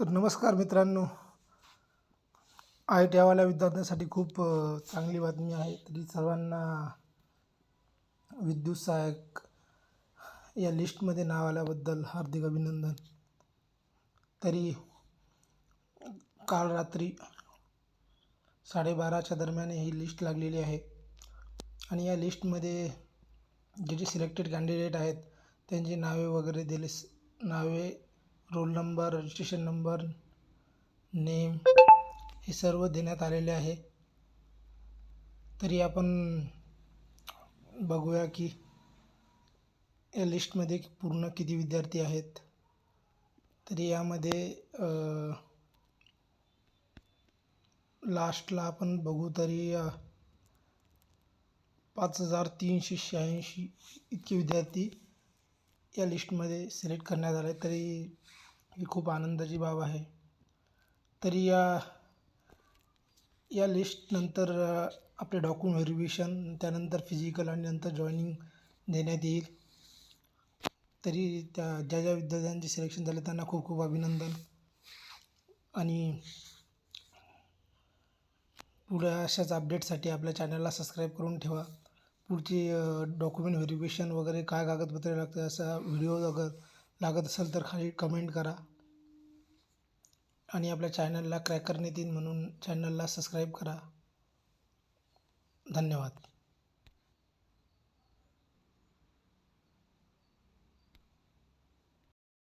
तर नमस्कार मित्रांनो. आय टी आयवाल्या विद्यार्थ्यांसाठी खूप चांगली बातमी आहे. तरी सर्वांना विद्युत सहाय्यक या लिस्टमध्ये नाव आल्याबद्दल हार्दिक अभिनंदन. तरी काल रात्री साडेबाराच्या दरम्यान ही लिस्ट लागलेली आहे. आणि या लिस्टमध्ये जे जे सिलेक्टेड कॅन्डिडेट आहेत त्यांची नावे वगैरे दिले नावे roll number registration number name हे सर्व देण्यात आलेले आहे. तरी आपण बघूया की या लिस्टमध्ये पूर्ण किती विद्यार्थी आहेत. तरी यामध्ये लास्टला आपण बघू तरी पाच हजार तीनशे शहाऐंशी इतके विद्यार्थी या लिस्टमध्ये सिलेक्ट करण्यात आले. तरी ही खूप आनंदाची बाब आहे. तरी या या लिस्टनंतर आपले डॉक्युमेंट व्हेरिफिकेशन त्यानंतर फिजिकल आणि नंतर जॉईनिंग देण्यात येईल. तरी त्या ज्या ज्या विद्यार्थ्यांचे सिलेक्शन झाले त्यांना खूप खूप अभिनंदन. आणि पुढे अशाच अपडेटसाठी आपल्या चॅनलला सबस्क्राईब करून ठेवा. पुढचे डॉक्युमेंट व्हेरिफिकेशन वगैरे काय कागदपत्रे लागतात असा व्हिडिओ अगर लागत असेल तर खाली कमेंट करा. आणि आपल्या चॅनलला क्रॅकर नितीन म्हणून चॅनलला सबस्क्राईब करा. धन्यवाद.